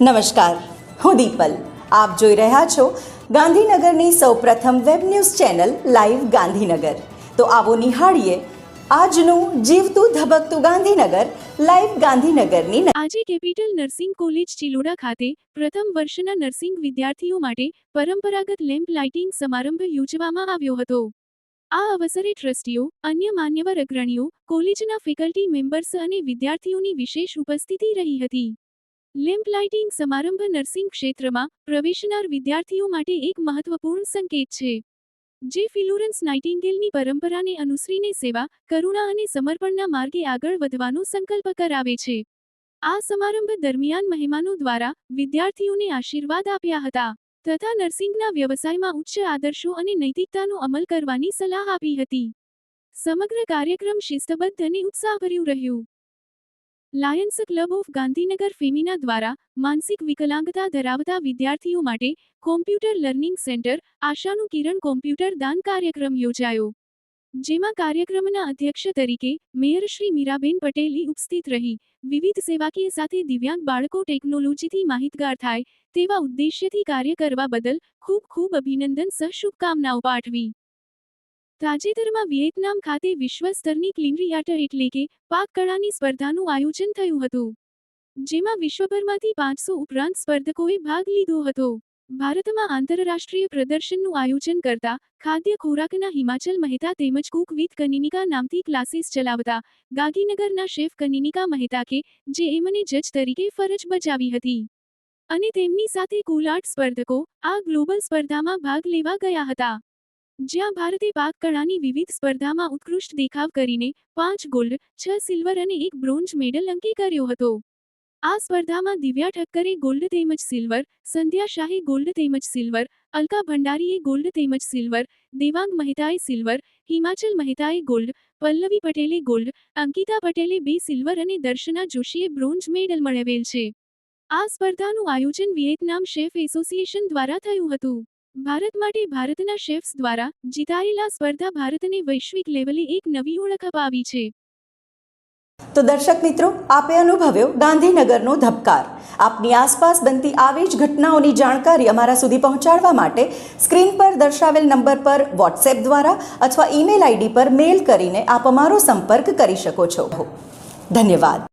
નમસ્કાર, હું દીપલ. આપ જોઈ રહ્યા છો ગાંધીનગરની સૌપ્રથમ web news channel live Gandhinagar. તો આવો નિહાળીએ આજનું જીવતું ધબકતું ગાંધીનગર, લાઈવ ગાંધીનગરની આજે કેપિટલ નર્સિંગ કોલેજ ચિલોડા ખાતે પ્રથમ વર્ષના નર્સિંગ વિદ્યાર્થીઓ માટે પરંપરાગત લેમ્પ લાઇટિંગ સમારંભ યોજવામાં આવ્યો હતો. આ અવસરે ટ્રસ્ટીઓ, અન્ય માન્યવર અગ્રણીઓ, કોલેજના ફેકલ્ટી મેમ્બર્સ અને વિદ્યાર્થીઓની વિશેષ ઉપસ્થિતિ રહી હતી. લેમ્પ લાઇટિંગ સમારંભ નર્સિંગ ક્ષેત્રમાં પ્રવેશનાર વિદ્યાર્થીઓ માટે એક મહત્વપૂર્ણ સંકેત છે, જે ફિલોરન્સ નાઇટિંગેલની પરંપરાને અનુસરીને સેવા, કરુણા અને સમર્પણના માર્ગે આગળ વધવાનો સંકલ્પ કરાવે છે. આ સમારંભ દરમિયાન મહેમાનો દ્વારા વિદ્યાર્થીઓને આશીર્વાદ આપ્યા હતા તથા નર્સિંગના વ્યવસાયમાં ઉચ્ચ આદર્શો અને નૈતિકતાનો અમલ કરવાની સલાહ આપી હતી. સમગ્ર કાર્યક્રમ શિસ્તબદ્ધ અને ઉત્સાહભર્યું રહ્યું. Lions Club of Gandhinagar Femina દ્વારા માનસિક વિકલાંગતા ધરાવતા વિદ્યાર્થીઓ માટે કોમ્પ્યુટર લર્નિંગ સેન્ટર આશાનું કિરણ કોમ્પ્યુટર દાન કાર્યક્રમ યોજાયો. જેમાં કાર્યક્રમના અધ્યક્ષ તરીકે મેયર શ્રી મીરાબેન પટેલી ઉપસ્થિત રહી. વિવિધ સેવાકીય સાથે દિવ્યાંગ બાળકો ટેકનોલોજીથી માહિતગાર થાય તેવા ઉદ્દેશ્યથી કાર્ય કરવા બદલ ખૂબ ખૂબ અભિનંદન સહ શુભકામનાઓ પાઠવી. તાજેતરમાં વિયેતનામ ખાતે વિશ્વ સ્તરની ક્લિનરીયાટ એટલે કે પાક કળાની સ્પર્ધાનું આયોજન થયું હતું, જેમાં વિશ્વભરમાંથી પાંચસો ઉપરાંત સ્પર્ધકોએ ભાગ લીધો હતો. ભારતમાં આંતરરાષ્ટ્રીય પ્રદર્શનનું આયોજન કરતા ખાદ્ય ખોરાકના હિમાચલ મહેતા તેમજ કુક વિથ કનિનિકા નામથી ક્લાસીસ ચલાવતા ગાંધીનગરના શેફ કનિનિકા મહેતા કે જે એમને જજ તરીકે ફરજ બજાવી હતી. અને તેમની સાથે કુલ આઠ સ્પર્ધકો આ ગ્લોબલ સ્પર્ધામાં ભાગ લેવા ગયા હતા. જ્યાં ભારતે પાક કળાની વિવિધ સ્પર્ધામાં ઉત્કૃષ્ટ દેખાવ કરીને પાંચ ગોલ્ડ, છ સિલ્વર અને એક બ્રોન્ઝ મેડલ અંકી કર્યો હતો. આ સ્પર્ધામાં દિવ્યા ઠક્કરે ગોલ્ડ તેમજ સિલ્વર, સંધ્યા શાહે ગોલ્ડ તેમજ સિલ્વર, અલકા ભંડારીએ ગોલ્ડ તેમજ સિલ્વર, દેવાંગ મહેતાએ સિલ્વર, હિમાચલ મહેતાએ ગોલ્ડ, પલ્લવી પટેલે ગોલ્ડ, અંકિતા પટેલે બે સિલ્વર અને દર્શના જોશીએ બ્રોન્ઝ મેડલ મેળવેલ છે. આ સ્પર્ધાનું આયોજન વિયેતનામ શેફ એસોસિએશન દ્વારા થયું હતું. ભારત માટે ભારતના શેફ્સ દ્વારા જીતાયેલા સ્પર્ધા ભારતને વૈશ્વિક લેવલે એક નવી ઓળખ અપાવી છે. તો દર્શક મિત્રો, આપે અનુભવ્યો ગાંધીનગરનો ધબકાર. આપની આસપાસ બનતી આવી જ ઘટનાઓની જાણકારી અમારા સુધી પહોંચાડવા માટે સ્ક્રીન પર દર્શાવેલ નંબર પર વોટ્સએપ દ્વારા અથવા ઈમેલ આઈડી પર મેલ કરીને આપ અમારો સંપર્ક કરી શકો છો. ધન્યવાદ.